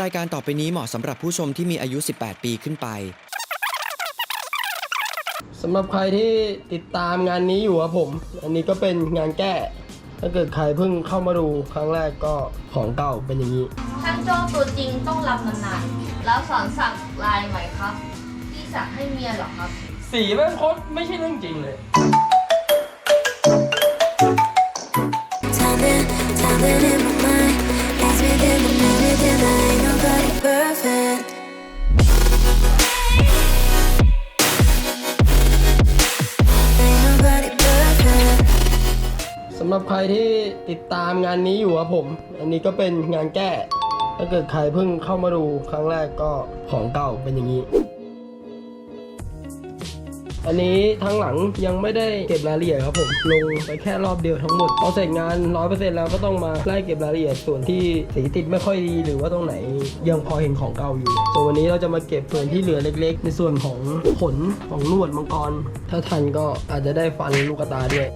รายการต่อไปนี้เหมาะสำหรับผู้ชมที่มีอายุ 18 ปีขึ้นไป สำหรับใครที่ติดตามงานนี้อยู่ครับผม อันนี้ก็เป็นงานแก้ ถ้าเกิดใครเพิ่งเข้ามาดูครั้งแรกก็ของเก่าเป็นอย่างนี้ ช่างโจ้ตัวจริงต้องรับนานๆแล้วสอนสักลายไหมครับ พี่สักให้เมียเหรอครับ สีแม่งโคตรไม่ใช่เรื่องจริงเลย Timing, timing in my mind Leads me there, but maybe then I ain't nobody perfect สำหรับใครที่ติดตามงานนี้อยู่ครับผม อันนี้ก็เป็นงานแก้ ถ้าเกิดใครเพิ่งเข้ามาดูครั้งแรกก็ของเก่าเป็นอย่างนี้ อันนี้ทั้งหลังยังไม่ได้เก็บรายละเอียดครับผมลงไปแค่รอบเดียวทั้งหมดพอเสร็จงาน 100%แล้วก็ต้องมาไล่เก็บรายละเอียดส่วนที่สีติดไม่ค่อยดีหรือว่าตรงไหนยังพอเห็นของเก่าอยู่ส่วนวันนี้เราจะมาเก็บส่วนที่เหลือเล็ก ๆ ในส่วนของขนของนวดมังกร ถ้าทันก็อาจจะได้ฟันลูกตาด้วย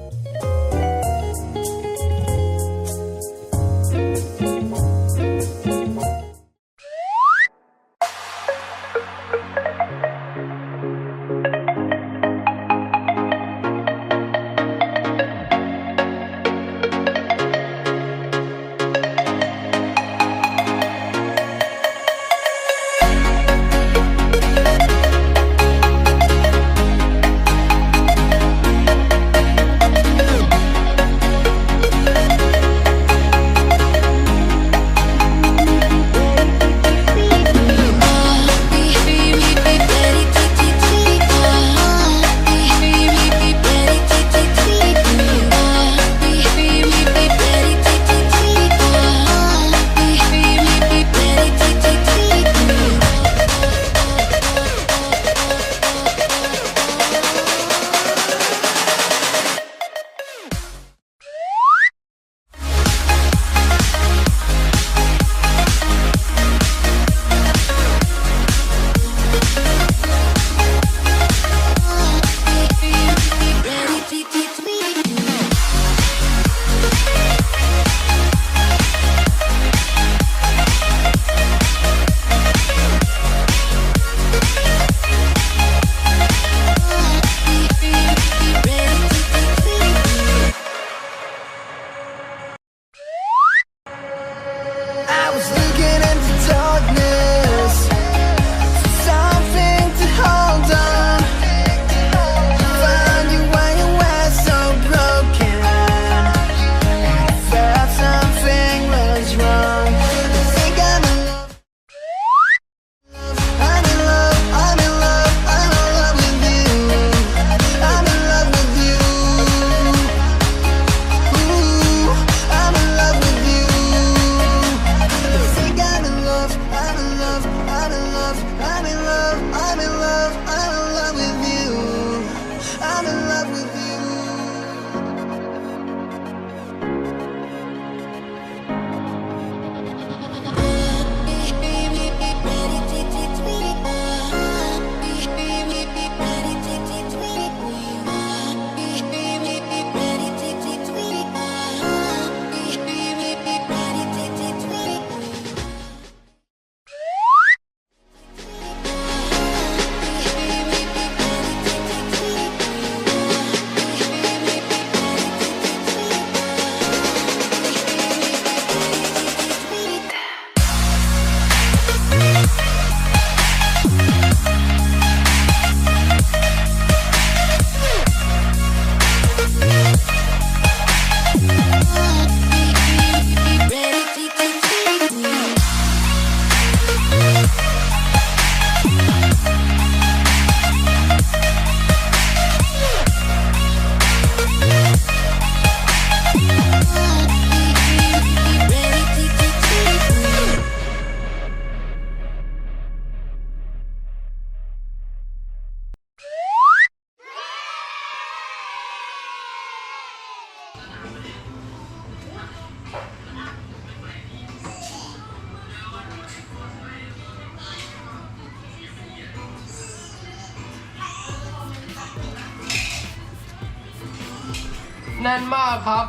ครับ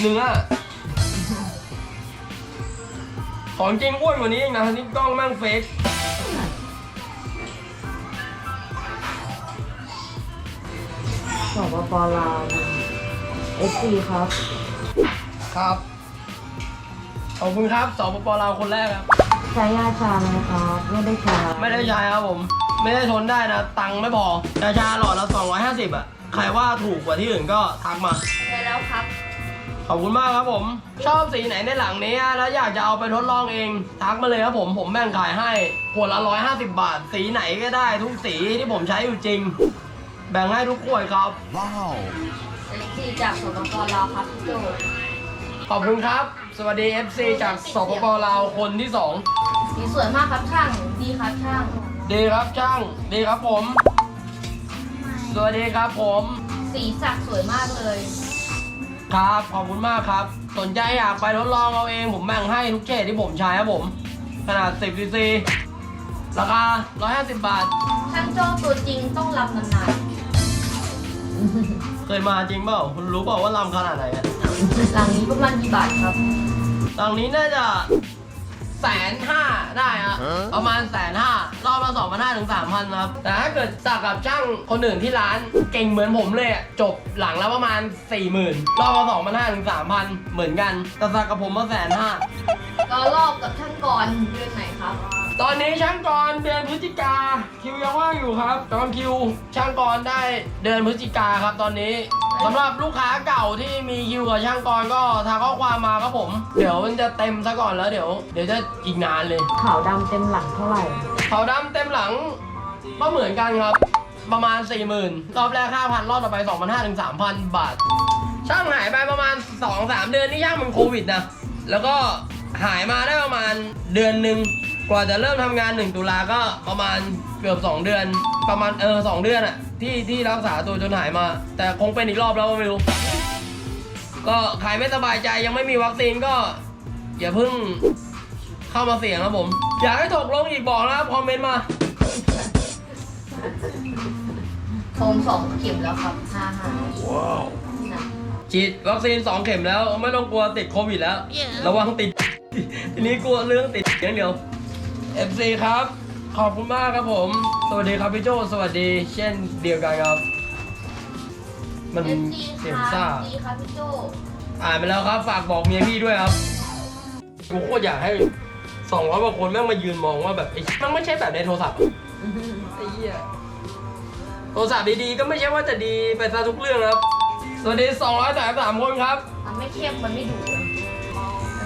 เนื้อขของจริงอ้วนกว่านี้อีกนะนี่กล้องแม่งเฟกสปปลาวเอฟซีครับ ครับขอบคุณครับสปปลาวคนแรกครับ ใช้ยาชาไหมครับ ไม่ได้ชาไม่ได้ใช้ครับผม ไม่ได้ทนได้นะ ตังค์ไม่พอ ยาชาหลอดละ250อะ ใครว่าถูกกว่าที่อื่นก็ทักมา ใช่แล้วครับ ขอบคุณมากครับผม ชอบสีไหนในหลังนี้แล้วอยากจะเอาไปทดลองเอง ทักมาเลยครับผม ผมแบ่งขายให้ขวดละ150 บาท สีไหนก็ได้ทุกสีที่ผมใช้อยู่จริง แบ่งให้ทุกขวดครับเอซีจากสปปลาวครับพี่โจขอบคุณครับ สวัสดี FC จากสปปลาวคนที่สอง สีสวยมากครับช่าง ดีครับช่าง ดีครับช่าง ดีครับผม สวัสดีครับผม สีสักสวยมากเลย ครับขอบคุณมากครับ สนใจอยากไปทดลองเอาเองผมแบ่งให้ทุกเฉดที่ผมใช้ครับผม ขนาด 10 cc ราคา 150 บาท ช่างโจ้ตัวจริงต้องรับนานเคยมาจริงเปล่าคุณรู้เปล่าว่าลำขนาดไหนอะๆหลังนี้ประมาณกี่บาทครับ ตอนนี้น่าจะ แสนห้าได้อะประมาณแสนห้ารอบละสองพันห้าถึงสามพันครับ แต่ถ้าเกิดสักกับช่างคนอื่นที่ร้านเก่งเหมือนผมเลยอะจบหลังแล้วประมาณสี่หมื่นรอบละสองพันห้าถึงสามพันเหมือนกัน แต่สักกับผมมาแสนห้าก็รอบกับช่างกรเดือนไหนครับ ตอนนี้ช่างกรเดือนพฤศจิกาคิวยังว่างอยู่ครับจองคิวช่างกรได้เดือนพฤศจิกาครับตอนนี้สำหรับลูกค้าเก่าที่มีคิวกับช่างกรก็ทักข้อความมาครับผม เดี๋ยวมันจะเต็มซะก่อนแล้วเดี๋ยว เดี๋ยวจะอีกนานเลยขาวดำเต็มหลังเท่าไหร่เขาดำเต็มหลังก็เหมือนกันครับ ประมาณ 40,000รอบแรก5,000รอบต่อไป2,500ถึง3,000 บาท ช่างหายไปประมาณ 2-3 เดือนนี่ช่างมันโควิดนะแล้วก็หายมาได้ประมาณเดือนหนึ่ง กว่าจะเริ่มทำงาน 1 ตุลาก็ประมาณเกือบ 2 เดือน ประมาณเออสองเดือนอะที่ที่รักษาตัวจนหายมา แต่คงเป็นอีกรอบแล้วก็ไม่รู้ ก็ใครไม่สบายใจยังไม่มีวัคซีนก็ อย่าเพิ่งเข้ามาเสี่ยงครับผม อยากให้ถกลงอีกบอกนะครับคอมเมนต์มาโทมสองเข็มแล้วครับห้าห้าว้าวนะฉีดวัคซีน 2 เข็มแล้ว ไม่ต้องกลัวติดโควิดแล้ว ระวังติด ทีนี้กลัวเรื่องติดอย่างเดียว FC ครับ ขอบคุณมากครับผม สวัสดีครับพี่โจสวัสดี เช่นเดียวกันครับ มันเอซีเสียงคซ่ารับดีครับพี่โจอ่านไปแล้วครับ ฝากบอกเมียพี่ด้วยครับกูโคตรอยากให้สองร้อยกว่าคนแม่งมายืนมองว่าแบบไอ้มันไม่ใช่แบบในโทรศัพท์อะไอ้เหี้ยโทรศัพท์ดีๆก็ไม่ใช่ว่าจะดีไปซะทุกเรื่องนะครับ สวัสดี233คนครับ มันไม่เข้มมันไม่ดุอัน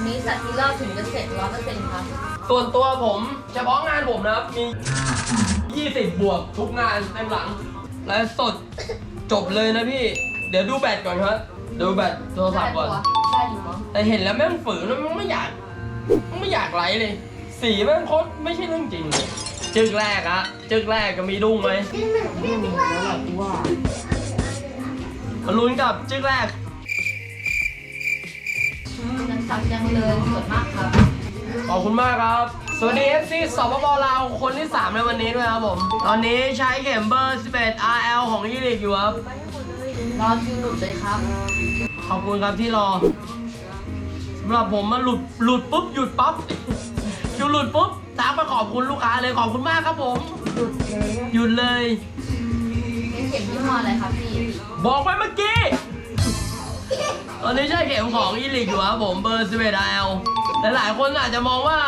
นี้สัตว์ที่เล่าถึงจะเสร็จร้อยเปอร์เซ็นต์ครับ ส่วนตัวผมเฉพาะงานผมนะครับ มี 20 บวกทุกงานเต็มหลัง และสดจบเลยนะพี่ เดี๋ยวดูแบตก่อนครับ ดูแบตโทรศัพท์ก่อน ได้อยู่มั้งแต่เห็นแล้วแม่งฝืนแล้วมันไม่อยากไม่อยากไลฟ์เลย สีแม่งโคตรไม่ใช่เรื่องจริงเลยจึกแรกอะจึกแรกก็มีดุ้งไหมแล้วแบบว่ามาลุ้นกับจึกแรก ยังสักยังเลยสวยมากครับ ขอบคุณมากครับ สวัสดี FC สปปลาวคนที่ 3 ในวันนี้ด้วยครับผม ตอนนี้ใช้เข็มเบอร์ 11 RL ของยีริกอยู่ครับ รอคิวหลุดเลยครับ ขอบคุณครับที่รอสำหรับผมมันหลุดหลุดปุ๊บหยุดปั๊บหยุดหลุดปุ๊บทักมาขอบคุณลูกค้าเลยขอบคุณมากครับผมหยุดเลยนี่เข็มยี่ห้ออะไรครับพี่ บอกไปเมื่อกี้ ตอนนี้ใช้เข็มของอีลิกอยู่ครับผมเบอร์11 RL แต่หลายคนอาจจะมองว่า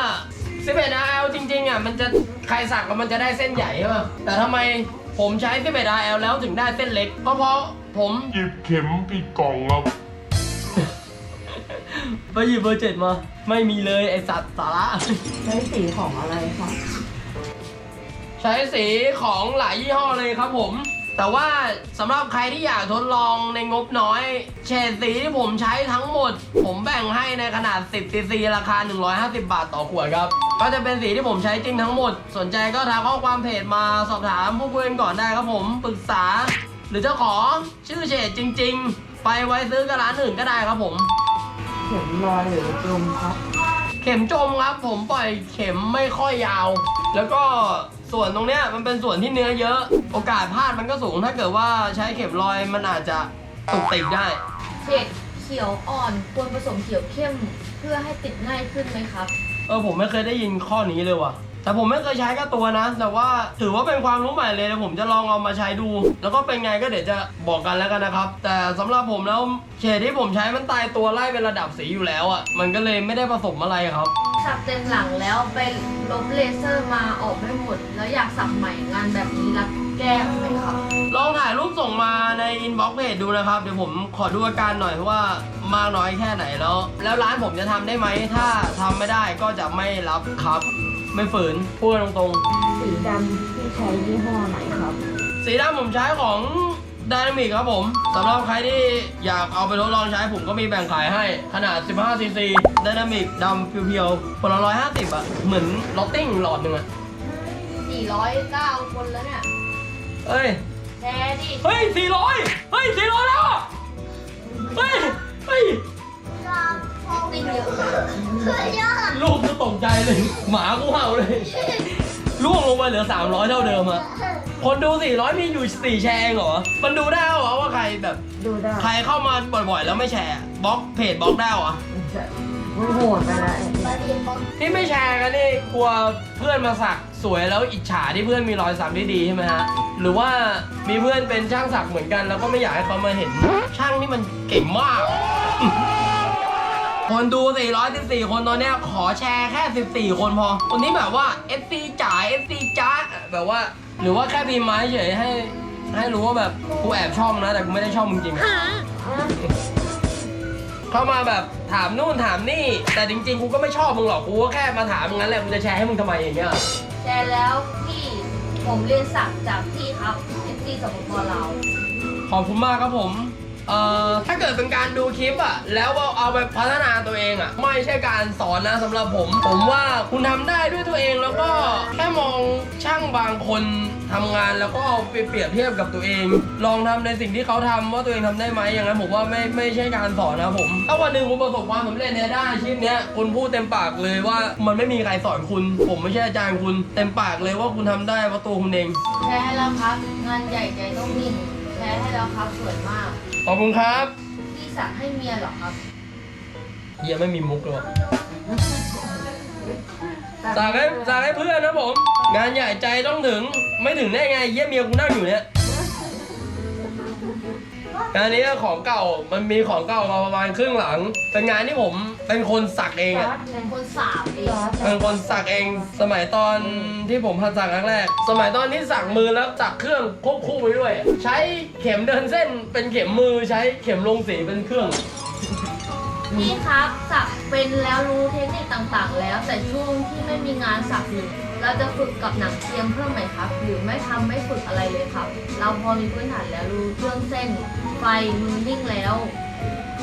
11 RL จริงๆอะมันจะใครสักแล้วมันจะได้เส้นใหญ่ใช่ป่ะแต่ทำไมผมใช้11 RL แล้วถึงได้เส้นเล็กก็เพราะผมหยิบเข็มผิดกล่องครับไปหยิบเบอร์เจ็ดมา ไม่มีเลยไอสัตว์สาระใช้สีของอะไรครับใช้สีของหลายยี่ห้อเลยครับผม แต่ว่าสำหรับใครที่อยากทดลองในงบน้อย เฉดสีที่ผมใช้ทั้งหมด ผมแบ่งให้ในขนาด 10 cc ราคา 150 บาทต่อขวดครับ ก็จะเป็นสีที่ผมใช้จริงทั้งหมด สนใจก็ทักข้อความเพจมาสอบถามผู้คุยกันก่อนได้ครับผมปรึกษา หรือจะขอชื่อเฉดจริง ๆ ไปไว้ซื้อกับร้านอื่นก็ได้ครับผม เข็มรอยหรือจมครับ เข็มจมครับผมปล่อยเข็มไม่ค่อยยาว แล้วก็ ส่วนตรงเนี้ยมันเป็นส่วนที่เนื้อเยอะ โอกาสพลาดมันก็สูงถ้าเกิดว่าใช้เข็มรอยมันอาจจะตุกติกได้ เฉดเขียวอ่อนควรผสมเขียวเข้มเพื่อให้ติดง่ายขึ้นไหมครับ เออผมไม่เคยได้ยินข้อนี้เลยว่ะ แต่ผมไม่เคยใช้กับตัวนะ แต่ว่าถือว่าเป็นความรู้ใหม่เลยนะผมจะลองเอามาใช้ดู แล้วก็เป็นไงก็เดี๋ยวจะบอกกันแล้วกันนะครับ แต่สำหรับผมแล้วเฉดที่ผมใช้มันตายตัวไล่เป็นระดับสีอยู่แล้วอะ่ะ มันก็เลยไม่ได้ผสมอะไรครับ สักเต็มหลังแล้วไปลบเลเซอร์มาออกไม่หมด แล้วอยากสักใหม่งานแบบนี้รับแก้ไหมครับ ลองถ่ายรูปส่งมาในอินบ็อกซ์เพจดูนะครับ เดี๋ยวผมขอดูอาการหน่อยว่ามากน้อยแค่ไหนแล้ว แล้วร้านผมจะทำได้ไหม ถ้าทำไม่ได้ก็จะไม่รับครับ ไม่ฝืนพูดตรงๆสีดำที่ใช้ยี่ห้อไหนครับสีดำผมใช้ของ ด y นามิกครับผมสำหรับใครที่อยากเอาไปทดลองใช้ผมก็มีแบ่งขายให้ ขนาด 15 ซีซีด y นามิกดำเพียวๆคนละ150อะเหมือนลอตติ้งหลอดหนึ่งอะ409คนแล้วเนี่ยเอ้ยแชร์ดิเฮ้ย400เฮ้ย400แล้วอะเฮ้ยเฮ้ยติดเยอะมากลูกกูตกใจเลย หมากูเห่าเลย ล่วงลงไปเหลือ 300 เท่าเดิมอะคนดู 400 มีอยู่ 4 แชร์เองเหรอ มันดูได้เหรอว่าใครแบบ ดูได้ใครเข้ามาบ่อยๆ แล้วไม่แชร์บล็อกเพจบล็อกได้เหรอมันโหดไปแล้วไอ้นี่ที่ไม่แชร์กันนี่กลัวเพื่อนมาสักสวยแล้วอิจฉาที่เพื่อนมีรอยสักที่ดีใช่ไหมฮะ หรือว่ามีเพื่อนเป็นช่างสักเหมือนกัน แล้วก็ไม่อยากให้เขามาเห็นช่างนี่มันเก่งมาก คนดู 414 คนตอนเนี้ยขอแชร์แค่ 14 คนพอวันนี้แบบว่า FC จ๋า FC จ้าแบบว่า หรือว่าแค่พิมพ์มาเฉยๆให้ ให้รู้ว่าแบบกูแอบชอบนะ แต่กูไม่ได้ชอบมึงจริง เข้ามาแบบถามนู่นถามนี่ แต่จริงๆ กูก็ไม่ชอบมึงหรอก กูก็แค่มาถามมึงงั้นแหละ กูจะแชร์ให้มึงทำไมอย่างเงี้ย แชร์แล้วพี่ผมเรียนสักจากพี่ครับที่สปปลาว ขอบคุณมากครับผม เอ่อถ้าเกิดเป็นการดูคลิปอะแล้วเอาไปพัฒนาตัวเองอะไม่ใช่การสอนนะสำหรับผม ผมว่าคุณทำได้ด้วยตัวเองแล้วก็แค่มองช่างบางคนทำงานแล้วก็เอาไปเปรียบเทียบกับตัวเอง ลองทำในสิ่งที่เขาทำว่าตัวเองทำได้ไหมอย่างนั้นผมว่าไม่ไม่ใช่การสอนนะผมถ้าวันหนึ่งคุณประสบความสำเร็จในด้านอาชีพเนี้ยคุณพูดเต็มปากเลยว่ามันไม่มีใครสอนคุณ ผมไม่ใช่อาจารย์คุณเต็มปากเลยว่าคุณทำได้เพราะตัวคุณเองแชร์ให้แล้วครับ งานใหญ่ใจต้องนิ่งแชร์ให้แล้วครับสวยมาก ขอบคุณครับพี่สักให้เมียเหรอครับเฮียไม่มีมุกเลยว่ะสั่งให้สั่งให้เพื่อนนะผม งานใหญ่ใจต้องถึง ไม่ถึงได้ไงเยี่ยเมียกูนั่งอยู่เนี่ยงานนี้ของเก่ามันมีของเก่ามาประมาณครึ่งหลังเป็นงานที่ผม เป็นคนสักเองอะเป็นคนสามเองเป็นคนสักเอง สมัยตอนที่ผมหัดสักครั้งแรก สมัยตอนที่สักมือแล้วสักเครื่องควบคู่ไปด้วย ใช้เข็มเดินเส้นเป็นเข็มมือใช้เข็มลงสีเป็นเครื่อง พี่ครับสักเป็นแล้วรู้เทคนิคต่างๆ แล้ว แต่ช่วงที่ไม่มีงานสักอยู่เราจะฝึกกับหนังเทียมเพิ่มไหมครับ หรือไม่ทำไม่ฝึกอะไรเลยครับ เราพอมีพื้นฐานแล้วรู้เครื่องเส้น ไฟมือนิ่งแล้ว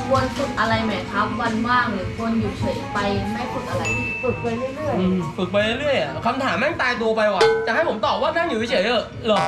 ควรฝึกอะไรไหมครับ วันว่างหรือควรอยู่เฉยไปไม่ฝึกอะไร ฝึกไปเรื่อยอืมฝึกไปเรื่อยๆอะคำถามแม่งตายตัวไปว่ะ จะให้ผมตอบว่านั่งอยู่เฉยๆเออเหรอ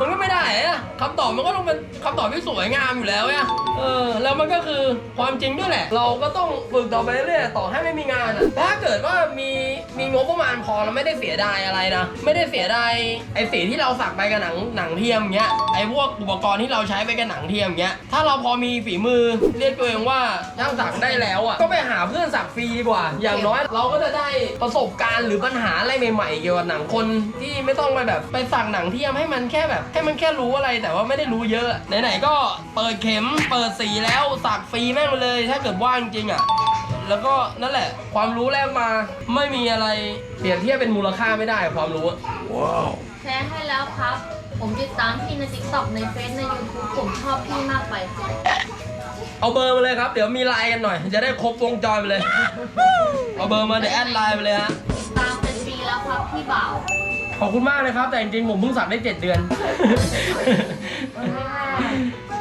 มันก็ไม่ได้อะคำตอบมันก็ต้องเป็นคำตอบที่สวยงามอยู่แล้วอะเออ แล้วมันก็คือความจริงด้วยแหละ เราก็ต้องฝึกต่อไปเรื่อยๆต่อให้ไม่มีงานอะถ้าเกิดว่ามีมีงบประมาณพอเราไม่ได้เสียดายอะไรนะ ไม่ได้เสียดายไอ้สีที่เราสักไปกับหนังหนังเทียมเงี้ย ไอ้พวกอุปกรณ์ที่เราใช้ไปกับหนังเทียมเงี้ย ถ้าเราพอมีฝีมือเรียกตัวเองว่าช่างสักได้แล้วอะก็ไปหาเพื่อนสักฟรีดีกว่า อย่างน้อยเราก็จะได้ประสบการณ์หรือปัญหาอะไรใหม่ๆเกี่ยวกับหนังคนที่ไม่ต้องไปแบบไปสักหนังเทียมให้มันแค่แบบให้มันแค่รู้อะไรแต่ว่าไม่ได้รู้เยอะไหนๆก็เปิดเข็มเปิดสีแล้วสักฟรีแม่งไปเลย ถ้าเกิดว่างจริงอะแล้วก็นั่นแหละ ความรู้แรกมาไม่มีอะไรเปรียบเทียบเป็นมูลค่าไม่ได้ความรู้อะแชร์ให้แล้วครับ ผมติดตามพี่ใน TikTok ในเฟซใน YouTube ผมชอบพี่มากไปครับ เอาเบอร์มาเลยครับ เดี๋ยวมีไลน์กันหน่อย จะได้ครบวงจรไปเลย เอาเบอร์มาเดี๋ยวแอดไลน์ไปเลยฮะติดตามเป็นปีแล้วครับพี่บ่าวขอบคุณมากเลยครับ แต่จริงๆผมเพิ่งสักได้ 7 เดือน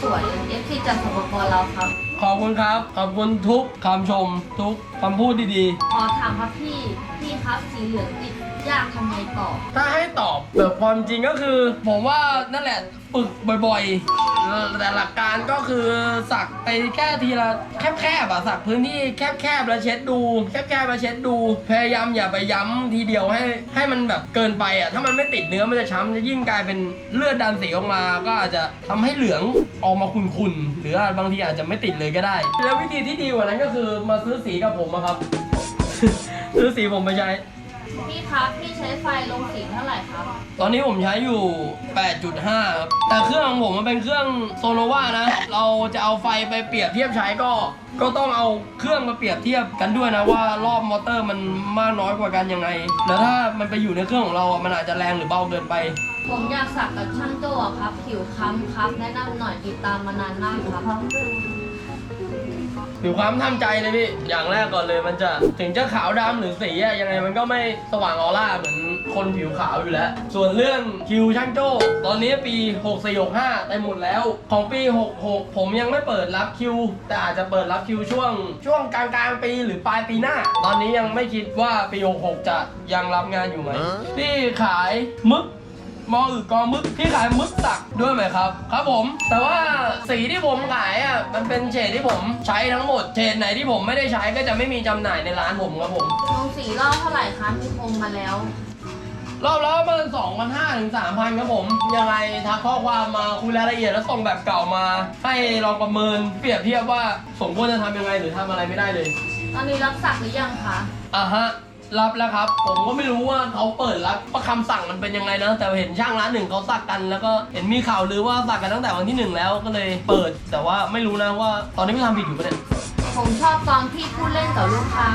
สวยเอฟซีจากสปปเราครับ ขอบคุณครับ ขอบคุณทุกคำชม ทุกคำพูดดีขอถามครับพี่ พี่ครับสีเหลืองติด ยากทำไงต่อ ถ้าให้ตอบแบบความจริงก็คือ ผมว่านั่นแหละฝึกบ่อยๆ แต่หลักการก็คือสักไปแค่ทีละแคบๆอะสักพื้นที่แคบๆแล้วเช็ดดู แคบๆแล้วเช็ดดู พยายามอย่าไปย้ำทีเดียวให้ให้มันแบบเกินไปอะถ้ามันไม่ติดเนื้อมันจะช้ำจะยิ่งกลายเป็นเลือดดันสีออกมา ก็อาจจะทำให้เหลืองออกมาขุ่นๆหรือบางทีอาจจะไม่ติดเลยก็ได้ แล้ววิธีที่ดีกว่านั้นก็คือมาซื้อสีกับผมอะครับ ซื้อสีผมไปใช้ พี่ครับพี่ใช้ไฟลงสีเท่าไหร่ครับ ตอนนี้ผมใช้อยู่ 8.5 ครับ แต่เครื่องของผมมันเป็นเครื่องโซโนวานะ เราจะเอาไฟไปเปรียบเทียบใช้ก็ ก็ต้องเอาเครื่องมาเปรียบเทียบกันด้วยนะว่ารอบมอเตอร์มันมากน้อยกว่ากันยังไง แล้วถ้ามันไปอยู่ในเครื่องของเราอะมันอาจจะแรงหรือเบาเกินไป ผมอยากสักกับช่างโจ้อะครับ ผิวค้ำครับ แนะนำหน่อยติดตามมานานมากครับ ผิวความทำใจเลยพี่ อย่างแรกก่อนเลยมันจะถึงจะขาวดำหรือสีอะยังไงมันก็ไม่สว่างออร่าเหมือนคนผิวขาวอยู่แล้ว ส่วนเรื่องคิวช่างโจ้ตอนนี้ปี 6465ได้หมดแล้ว ของปี 66 ผมยังไม่เปิดรับคิว แต่อาจจะเปิดรับคิวช่วง ช่วงกลางกลางๆปีหรือปลายปีหน้า ตอนนี้ยังไม่คิดว่าปี 66 จะยังรับงานอยู่ไหมที่ขายมึก มออึกอมึกพี่ขายมึกสักด้วยไหมครับ ครับผม แต่ว่าสีที่ผมขายอะมันเป็นเฉดที่ผมใช้ทั้งหมดเฉดไหนที่ผมไม่ได้ใช้ก็จะไม่มีจำหน่ายในร้านผมครับผม ลงสีรอบเท่าไหร่คะมีคมมาแล้ว รอบแล้วมันสองพันห้าถึงสามพันครับผม ยังไงทักข้อความมาคุยรายละเอียดแล้วส่งแบบเก่ามา ให้ลองประเมินเปรียบเทียบว่าสมควรจะทำยังไงหรือทำอะไรไม่ได้เลย ตอนนี้รับสักหรือยังคะ อะฮะ รับแล้วครับ ผมก็ไม่รู้ว่าเขาเปิดรับว่าคำสั่งมันเป็นยังไงนะ แต่เห็นช่างร้านหนึ่งเขาสักกัน แล้วก็เห็นมีข่าวลือว่าสักกันตั้งแต่วันที่หนึ่งแล้วก็เลยเปิด แต่ว่าไม่รู้นะว่าตอนนี้ไม่ทำผิดอยู่ปะเนี่ยผมชอบตอนพี่พูดเล่นกับลูกค้า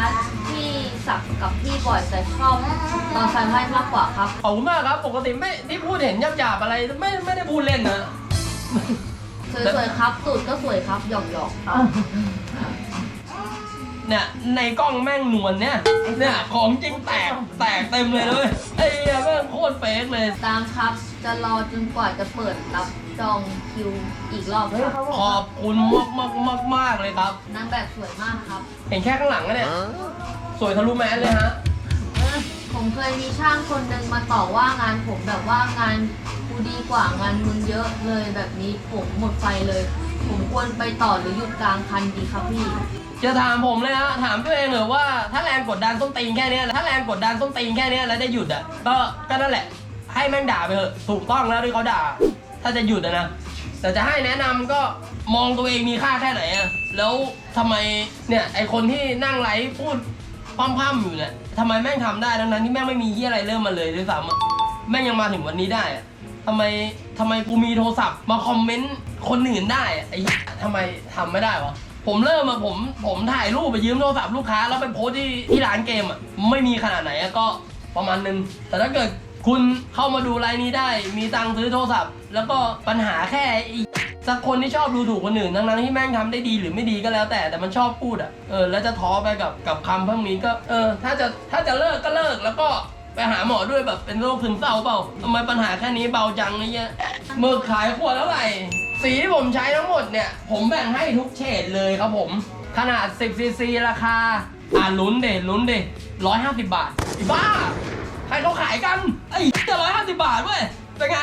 ที่สักกับพี่บ่อยแต่ชอบตอนไฟไหม้มากกว่าครับขอบคุณมากครับปกติไม่ที่พูดเห็นหยาบๆอะไรไม่ไม่ได้พูดเล่นนะสวยๆครับตูดก็สวยครับหยอกหยอกๆครับ เนี่ยในกล้องแม่งนวลเนี่ยเนี่ยของจริงแตกแตกเต็มเลยเลยไอ้เหี้ยแม่งโคตรเฟกเลยตามครับ จะรอจนกว่าจะเปิดรับจองคิวอีกรอบเฮ้ยคเขารับบอกขอบคุณมากมากมากมากเลยครับ นางแบบสวยมากครับ เห็นแค่ข้างหลังอะเนี่ยสวยทะลุแมสเลยฮะผมเคยมีช่างคนหนึ่งมาต่อว่างานผมแบบว่างานกูดีกว่างานมึงเยอะเลยแบบนี้ผมหมดไฟเลย ผมควรไปต่อหรือหยุดกลางคันดีครับพี่ จะถามผมเลยฮะถามตัวเองเหรอว่าถ้าแรงกดดันส้นตีนแค่เนี้ยถ้าแรงกดดันส้นตีนแค่เนี้ยแล้วได้หยุดอะก็ก็นั่นแหละ ให้แม่งด่าไปเถอะถูกต้องแล้วที่เขาด่า ถ้าจะหยุดอะนะแต่จะให้แนะนำก็มองตัวเองมีค่าแค่ไหนอะแล้วทำไมเนี่ยไอคนที่นั่งไลฟ์พูดพร่ำๆอยู่เนี่ยทำไมแม่งทำได้ทั้งนั้นที่แม่งไม่มีที่อะไรเริ่มมาเลยด้วยซ้ำอะแม่งยังมาถึงวันนี้ได้อะทำไมทำไมกูมีโทรศัพท์มาคอมเมนต์คนอื่นได้อะไอ้เหี้ยทำไมทำไม่ได้วะ ผมเริ่มมาผมผมถ่ายรูปไปยืมโทรศัพท์ลูกค้า แล้วไปโพสที่ที่ร้านเกมอะไม่มีขนาดไหนอะก็ประมาณนึง แต่ถ้าเกิดคุณเข้ามาดูไลน์นี้ได้ มีตังค์ซื้อโทรศัพท์ แล้วก็ปัญหาแค่ไอ้สักคนที่ชอบดูถูกคนอื่นทั้งนั้นที่แม่งทำได้ดีหรือไม่ดีก็แล้วแต่แต่มันชอบพูดอะเออแล้วจะท้อไปกับกับคำพวกนี้ก็เออถ้าจะถ้าจะเลิกก็เลิกแล้วก็ไปหาหมอด้วยแบบเป็นโรคซึมเศร้าเปล่าทำไมปัญหาแค่นี้เบาจังไอ้เงี้ยมึกขายขวดเท่าไหร่ สีที่ผมใช้ทั้งหมดเนี่ย ผมแบ่งให้ทุกเฉดเลยครับผม ขนาด 10ซีซีราคา อ่าลุ้นเดลุ้นเดร้อยห้าสิบบาทไอ้บ้า ใครเขาขายกันไอ้จะร้อยห้าสิบบาทเว้ยเป็นไง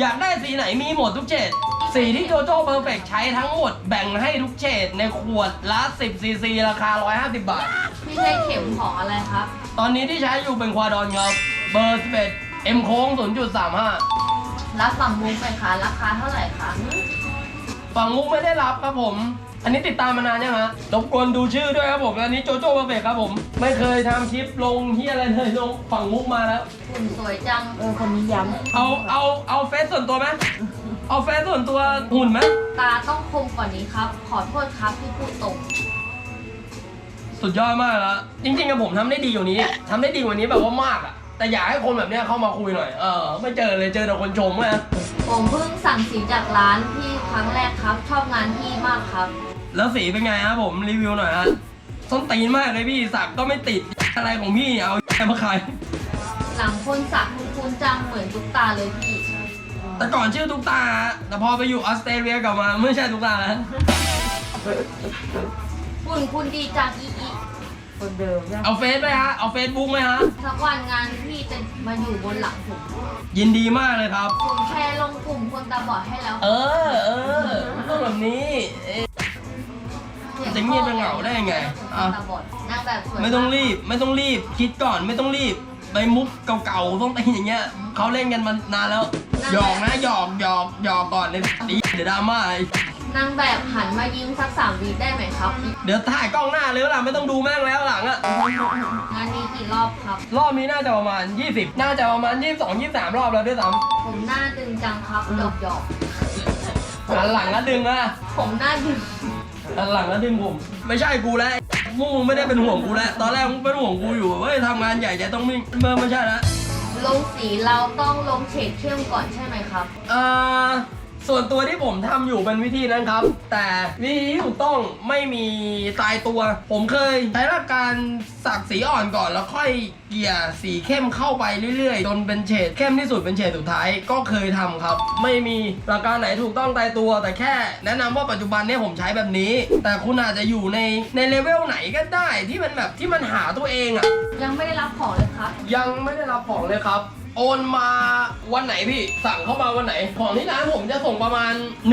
อยากได้สีไหนมีหมดทุกเฉดสีที่โจโจ้เพอร์เฟกใช้ทั้งหมดแบ่งให้ทุกเฉดในขวดละ10ซีซีราคา 150 บาท พี่ใช้เข็มของอะไรครับ ตอนนี้ที่ใช้อยู่เป็นควาดอนครับเบอร์11เอ็มโค้ง0.35 รับฝั่งมุ้งไปคะราคาเท่าไหร่คะฝั่งมุกไม่ได้รับครับผม อันนี้ติดตามมานานยังฮะรบกวนดูชื่อด้วยครับผม อันนี้โจโจ้เบอร์เบกครับผม ไม่เคยทำคลิปลงเฮียอะไรเลยลงฝั่งมุกมาแล้ว หุ่นสวยจังเออคนนี้ย้ำเอาเอาเอาเฟซส่วนตัวไหมเอาเฟซส่วนตัวหุ่นไหมตาต้องคมกว่านี้ครับ ขอโทษครับที่พูดตรงสุดยอดมากแล้วจริงๆกับผมทำได้ดีกว่านี้ทำได้ดีกว่านี้แบบว่ามากอะ แต่อยากให้คนแบบเนี้ยเข้ามาคุยหน่อย เออ ไม่เจอเลยเจอแต่คนชมไงผมเพิ่งสั่งสีจากร้านพี่ครั้งแรกครับ ชอบงานพี่มากครับ แล้วสีเป็นไงฮะผมรีวิวหน่อยฮะส้นตีนมากเลยพี่สักก็ไม่ติดอะไรของพี่เอาแมาขายหลังคนสักคุ้นๆจังเหมือนตุ๊กตาเลยพี่ แต่ก่อนชื่อตุ๊กตาฮะแต่พอไปอยู่ออสเตรเลียกลับมาไม่ใช่ตุ๊กตาแล้ว หุ่นคุณดีจังอีอี คนเดิมนะเอาเฟซไหมฮะ เอาเฟซบุ๊กไหมฮะ สักวันงานพี่จะมาอยู่บนหลังผมยินดีมากเลยครับ ผมแชร์ลงกลุ่มคนตาบอดให้แล้วเออ เออต้องแบบนี้เอ๊ะ จะเงียบจะเหงาได้ไงคอะนตาบอดนางแบบสวยไม่ต้องรีบ ไม่ต้องรีบ คิดก่อน ไม่ต้องรีบ ไปมุกเก่าๆต้องตีนอย่างเงี้ยเขาเล่นกันมานานแล้ว หยอกนะ หยอกหยอกหยอกก่อนเลยดีเดี๋ยวดราม่าไอ้ นนางแบบหันมายิ้มสักสามวีได้ไหมครับเดี๋ยวถ่ายกล้องหน้าเลยล่ะไม่ต้องดูแม่งแล้วหลังอะงานนี้กี่รอบครับ รอบนี้น่าจะประมาณ 20 น่าจะประมาณ 22 23 รอบแล้วด้วยซ้ผมหน้าดึงจังครับหยอกหยอกำหันหลังก็ดึงอะๆผมหน้าดึงหันหลังก็ดึงผมไม่ใช่กูแล้วมึงไม่ได้เป็นห่วงกูแล้วตอนแรกมึงเป็นห่วงกูอยู่เฮ้ยทำงานใหญ่ใจต้องมิ่งเมื่อไม่ใช่แล้วลงสีเราต้องลงเฉดเข้มก่อนใช่ไหมครับ เอ่อ ส่วนตัวที่ผมทำอยู่เป็นวิธีนั้นครับ แต่วิธีที่ถูกต้องไม่มีตายตัว ผมเคยใช้หลักการสักสีอ่อนก่อนแล้วค่อยเกลี่ยสีเข้มเข้าไปเรื่อยๆ จนเป็นเฉดเข้มที่สุดเป็นเฉดสุดท้ายก็เคยทำครับ ไม่มีหลักการไหนถูกต้องตายตัว แต่แค่แนะนำว่าปัจจุบันเนี้ผมใช้แบบนี้ แต่คุณอาจจะอยู่ในในเลเวลไหนก็ได้ที่มันแบบที่มันหาตัวเองอะยังไม่ได้รับของเลยครับ ยังไม่ได้รับของเลยครับ โอนมาวันไหนพี่ สั่งเข้ามาวันไหน ของที่ร้านผมจะส่งประมาณ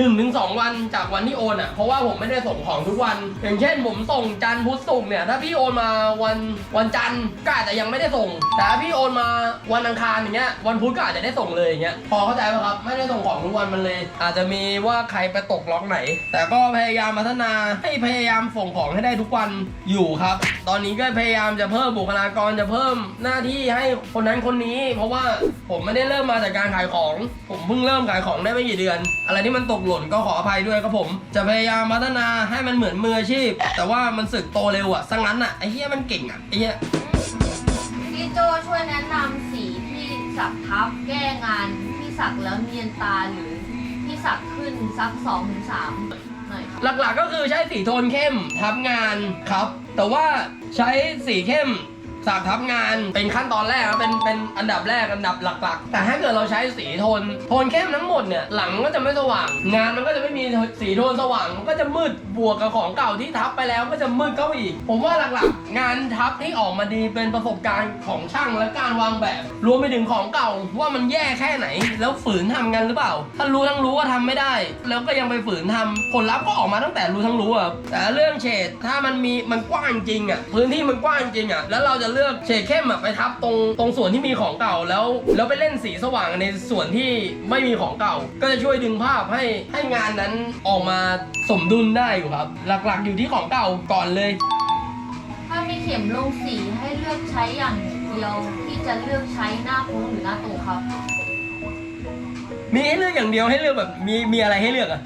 1-2 วันจากวันที่โอนอะ เพราะว่าผมไม่ได้ส่งของทุกวัน อย่างเช่นผมส่งจันทร์พุธศุกร์เนี่ย ถ้าพี่โอนมาวันวันจันทร์ก็อาจจะยังไม่ได้ส่ง แต่ถ้าพี่โอนมาวันอังคารอย่างเงี้ย วันพุธก็อาจจะได้ส่งเลยอย่างเงี้ย พอเข้าใจไหมครับ ไม่ได้ส่งของทุกวันมันเลย อาจจะมีว่าใครไปตกล็อกไหน แต่ก็พยายามพัฒนาให้พยายามส่งของให้ได้ทุกวันอยู่ครับ ตอนนี้ก็พยายามจะเพิ่มบุคลากรจะเพิ่มหน้าที่ให้คนนั้นคนนี้ เพราะว่าผมไม่ได้เริ่มมาจากการขายของ ผมเพิ่งเริ่มขายของได้ไม่กี่เดือน อะไรที่มันตกหล่นก็ขออภัยด้วยครับผม จะพยายามพัฒนาให้มันเหมือนมืออาชีพ แต่ว่ามันสึกโตเร็วอะสังงั้นอะไอ้เหี้ยมันเก่งอะไอ้เหี้ยพี่โจช่วยแนะนำสีที่สักทับแก้งานที่สักแล้วเนียนตาหรือที่สักขึ้นสักสองถึงสามหน่อยครับหลักๆก็คือใช้สีโทนเข้มทับงานครับ แต่ว่าใช้สีเข้ม สักทับงานเป็นขั้นตอนแรกครับเป็นเป็นอันดับแรกอันดับหลักๆ แต่ถ้าเกิดเราใช้สีโทนโทนเข้มทั้งหมดเนี่ยหลังก็จะไม่สว่าง งานมันก็จะไม่มีสีโทนสว่างมันก็จะมืดบวกกับของเก่าที่ทับไปแล้วก็จะมืดเข้าไปอีก ผมว่าหลักๆ งานทับที่ออกมาดีเป็นประสบการณ์ของช่างและการวางแบบ รวมไปถึงของเก่าว่ามันแย่แค่ไหน แล้วฝืนทำกันหรือเปล่า ถ้ารู้ทั้งรู้ว่าทำไม่ได้ แล้วก็ยังไปฝืนทำผลลัพธ์ก็ออกมาตั้งแต่รู้ทั้งรู้อะแต่เรื่องเฉดถ้ามันมีมันกว้างจริงอะพื้นที่มันกว้างจริงอะแล้วเราจะเลือกเฉดเข้มอะไปทับตรงตรงส่วนที่มีของเก่าแล้ว แล้วไปเล่นสีสว่างในส่วนที่ไม่มีของเก่า ก็จะช่วยดึงภาพให้ให้งานนั้นออกมาสมดุลได้อยู่ครับ หลักๆ อยู่ที่ของเก่าก่อนเลย ถ้ามีเข็มลงสีให้เลือกใช้อย่างเดียวที่จะเลือกใช้หน้าโค้งหรือหน้าตรงครับ มีให้เลือกอย่างเดียวให้เลือกแบบมีมีอะไรให้เลือกอะ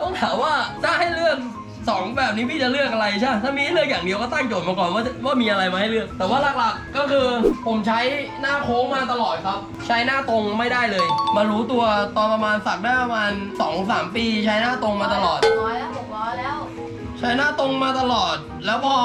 ต้องถามว่าถ้าให้เลือก สองแบบนี้พี่จะเลือกอะไรใช่ไหมถ้ามีให้เลือกอย่างเดียวก็ตั้งโจทย์มาก่อนว่าว่ามีอะไรมาให้เลือก แต่ว่าหลักๆก็คือผมใช้หน้าโค้งมาตลอดครับ ใช้หน้าตรงไม่ได้เลย มารู้ตัวตอนประมาณสักได้ประมาณ2 3ปี ใช้หน้าตรงมาตลอดร้อยแล้วหกร้อยแล้ว ใช้หน้าตรงมาตลอด แล้วพอ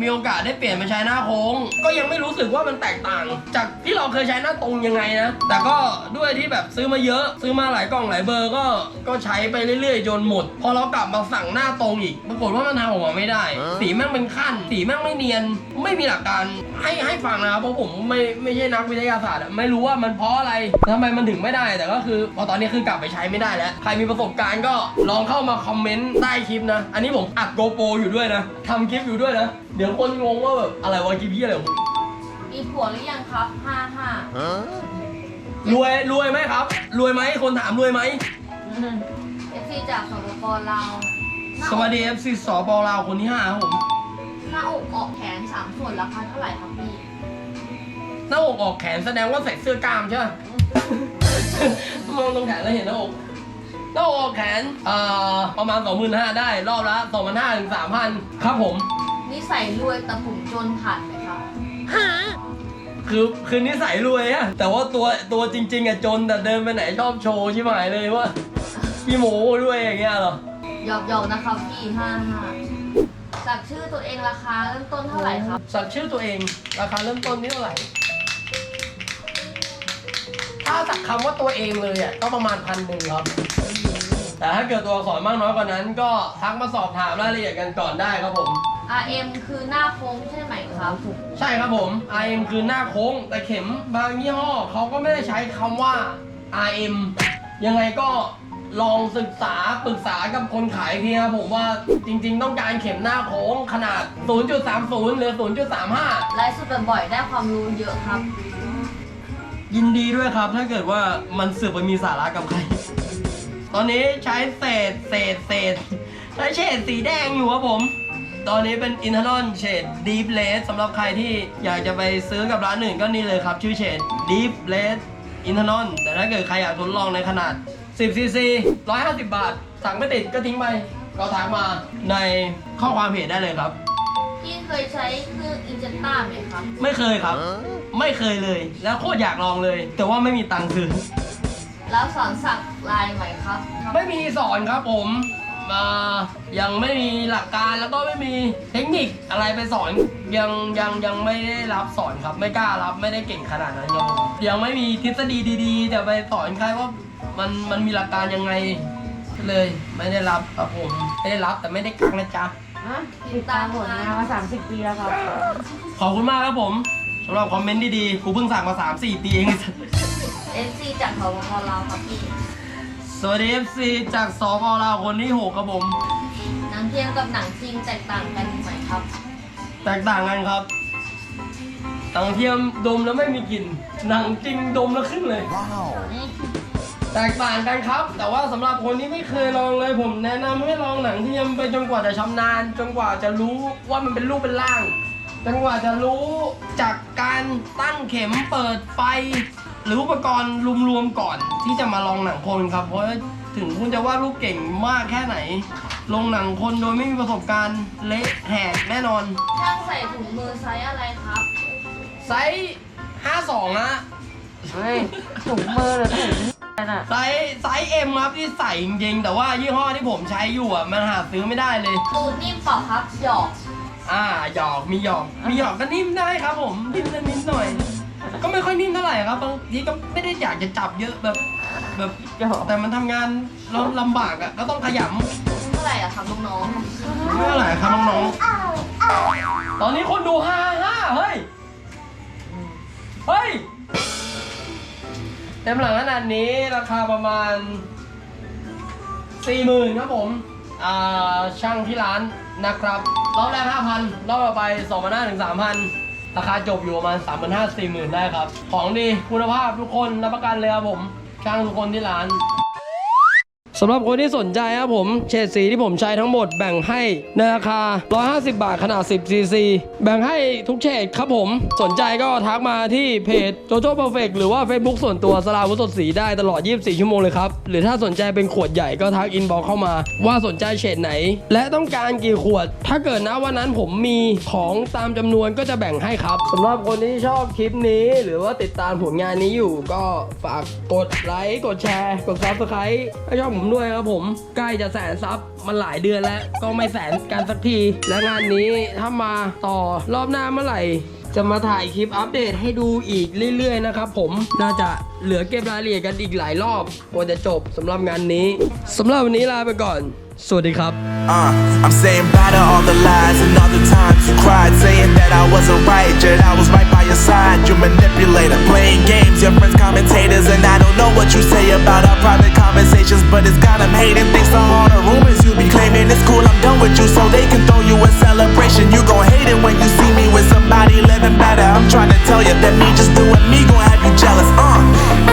มีโอกาสได้เปลี่ยนมาใช้หน้าโค้ง ก็ยังไม่รู้สึกว่ามันแตกต่าง จากที่เราเคยใช้หน้าตรงยังไงนะ แต่ก็ด้วยที่แบบซื้อมาเยอะ ซื้อมาหลายกล่องหลายเบอร์ก็ก็ใช้ไปเรื่อยๆจนหมด พอเรากลับมาสั่งหน้าตรงอีกปรากฏว่ามันทำออกมาไม่ได้ สีแม่งเป็นขั้น สีแม่งไม่เนียน ไม่มีหลักการให้ให้ฟังนะครับเพราะผมไม่ไม่ใช่นักวิทยาศาสตร์อะไม่รู้ว่ามันเพราะอะไรทำไมมันถึงไม่ได้ แต่ก็คือพอตอนนี้คือกลับไปใช้ไม่ได้แล้ว ใครมีประสบการณ์ก็ลองเข้ามาคอมเมนต์ใต้คลิปนะ อันนี้ผมอัดกโปรอยู่ด้วยนะทำคลิปอยู่ด้วยนะ เดี๋ยวคนงงว่าแบบอะไรวะคลิปพี่อะไรของมึงมีผัวหรือยังครับห้าห้ารวยรวยไหมครับ รวยไหมคนถามรวยไหม เอฟซีจากสปปลาวหน้าสวัสดี FC สปลาวคนที่ห้าครับผม หน้าอกออกแขนสามส่วนราคาเท่าไหร่ครับพี่หน้าอกออกแขนแสดงว่าใส่เสื้อกล้ามใช่ไหม มองตรงแขนแล้วเห็นหน้าอกหน้าอ กออกแขนเอ่อประมาณ 25,000ได้ รอบละ2,500ถึง3,000 ครับผม นิสัยรวยแต่ผมจนผ่านไหมครับคือคือนิสัยรวยอะแต่ว่าตัวตัวจริง ๆอะจนแต่เดินไปไหนชอบโชว์ชิบหายเลยว่าพี่โมด้วยอย่างเงี้ยเหรอ หยอกหยอกๆนะครับพี่ห้าห้าสักชื่อตัวเองราคาเริ่มต้นเท่าไหร่ครับ สักชื่อตัวเองราคาเริ่มต้นที่เท่าไหร่ ถ้าสักคำว่าตัวเองเลยอะก็ประมาณพันหนึ่งครับ แต่ถ้าเกิดตัวอักษรมากน้อยกว่านั้น ก็ทักมาสอบถามรายละเอียดกันก่อนได้ครับผม RM คือหน้าโค้งใช่ไหมครับใช่ครับผม RM คือหน้าโค้งแต่เข็มบางยี่ห้อเขาก็ไม่ได้ใช้คำว่า RM ยังไงก็ลองศึกษาปรึกษากับคนขายอีกทีครับผมว่าจริงๆ ต้องการเข็มหน้าโค้งขนาด 0.30 หรือ 0.35 ไลฟ์สดบ่อยๆได้ความรู้เยอะครับ ยินดีด้วยครับ ถ้าเกิดว่ามันเสือกไปมีสาระกับใคร ตอนนี้ใช้เศษเศษเศษใช้เฉดสีแดงอยู่ครับผม ตอนนี้เป็นอินทอนอนเฉด Deep Red สำหรับใครที่อยากจะไปซื้อกับร้านอื่นก็นี่เลยครับ ชื่อเฉด Deep Red อินทอนอน แต่ถ้าเกิดใครอยากทดลองในขนาด 10 cc 150 บาท สั่งไม่ติดก็ทิ้งไป ก็ทักมาในข้อความเพจได้เลยครับ พี่เคยใช้เครื่องอินเจต้าไหมครับ ไม่เคยครับ ไม่เคยเลย แล้วโคตรอยากลองเลย แต่ว่าไม่มีตังค์ซื้อแล้วสอนสักลายไหมครับ ไม่มีสอนครับผมมายังไม่มีหลักการแล้วก็ไม่มีเทคนิคอะไรไปสอนยังยังยังไม่ได้รับสอนครับ ไม่กล้ารับไม่ได้เก่งขนาดนั้นครับผมยังไม่มีทฤษฎีดีๆแต่ไปสอนใครว่ามันมันมีหลักการยังไงเลย ไม่ได้รับครับผมไม่ได้รับแต่ไม่ได้กักนะจ๊ะ นะติดตามผลงานมา 30 ปีแล้วครับ ขอบคุณมากครับผมสำหรับคอมเมนต์ดีๆ กูเพิ่งสั่งมา 3-4 ปีเอง FC จากสปปลาวครับพี่ สวัสดี FC จากสปลาวคนที่หกครับผม หนังเทียมกับหนังจริงแตกต่างกันไหมครับ แตกต่างกันครับหนังเทียมดมแล้วไม่มีกลิ่นหนังจริงดมแล้วขึ้นเลย แตกต่างกันครับ แต่ว่าสำหรับคนที่ไม่เคยลองเลยผมแนะนำให้ลองหนังเทียมไปจนกว่าจะชำนาญจนกว่าจะรู้ว่ามันเป็นรูปเป็นร่าง จนกว่าจะรู้จากการตั้งเข็มเปิดไฟ หรืออุปกรณ์รวมๆก่อน ที่จะมาลองหนังคนครับ เพราะถึงคุณจะวาดรูปเก่งมากแค่ไหน ลงหนังคนโดยไม่มีประสบการณ์เละแหกแน่นอน ช่างใส่ถุงมือไซส์อะไรครับ ไซส์52นะ เฮ้ยถุงมือหรือถุง นั่นน่ะ ไซส์ไซส์เอ็มครับที่ใส่จริงๆแต่ว่ายี่ห้อที่ผมใช้อยู่อะมันหาซื้อไม่ได้เลย ตูดนิ่มเปล่าครับหยอกอ่าหยอกมีหยอกมีหยอกก็นิ่มได้ครับผมนิ่มนิดหน่อย ก็ไม่ค่อยนิ่มเท่าไหร่ครับบางทีก็ไม่ได้อยากจะจับเยอะแบบแบบเดี๋ยวแต่มันทำงานแล้วลำบากอะก็ต้องขยเท่าไหร่อะครับน้องำไม่เท่าไหร่ครับน้องๆตอนนี้คนดูห้าห้าเฮ้ยเฮ้ยเต็มหลังขนาดนี้ราคาประมาณ 40,000ครับผมอ่าช่างที่ร้านนะครับรอบแรก5,000รอบต่อไป2 5 0 0ถึง3,000 ราคาจบอยู่ประมาณ 3,500 40,000 ได้ครับ ของดีคุณภาพทุกคนรับประกันเลยครับผม ช่างทุกคนที่ร้าน สำหรับคนที่สนใจครับผมเฉดสีที่ผมใช้ทั้งหมดแบ่งให้ในราคา 150 บาทขนาด 10 cc แบ่งให้ทุกเฉดครับผมสนใจก็ทักมาที่เพจ JoJo Perfect หรือว่า Facebook ส่วนตัวสลาวุสดสีได้ตลอด 24 ชั่วโมงเลยครับ หรือถ้าสนใจเป็นขวดใหญ่ก็ทักอินบ็อกเข้ามา ว่าสนใจเฉดไหน และต้องการกี่ขวด ถ้าเกิดนะวันนั้นผมมีของตามจำนวนก็จะแบ่งให้ครับสำหรับคนที่ชอบคลิปนี้ หรือว่าติดตามผลงานนี้อยู่ก็ฝากกดไลค์กดแชร์กด Subscribe ให้ช่องผมด้วยครับผม ใกล้จะแสนซับมันหลายเดือนแล้วก็ไม่แสนกันสักที และงานนี้ถ้ามาต่อรอบหน้าเมื่อไหร่จะมาถ่ายคลิปอัปเดตให้ดูอีกเรื่อย ๆ นะครับผมน่าจะเหลือเก็บรายละเอียดกันอีกหลายรอบกว่าจะจบสำหรับงานนี้สำหรับวันนี้ลาไปก่อน สวัสดีครับ Uh, I'm saying bye to all the lies and all the times you cried, saying that I wasn't right, yet I was right by your side. You manipulator, playing games, your friends commentators, and I don't know what you say about our private conversations, but it's got 'em hating. Thanks to all the rumors you be claiming, it's cool. I'm done with you, so they can throw you a celebration. You gon' hate it when you see me with somebody living better. I'm trying to tell you that me just doing me gon' have you jealous. Uh,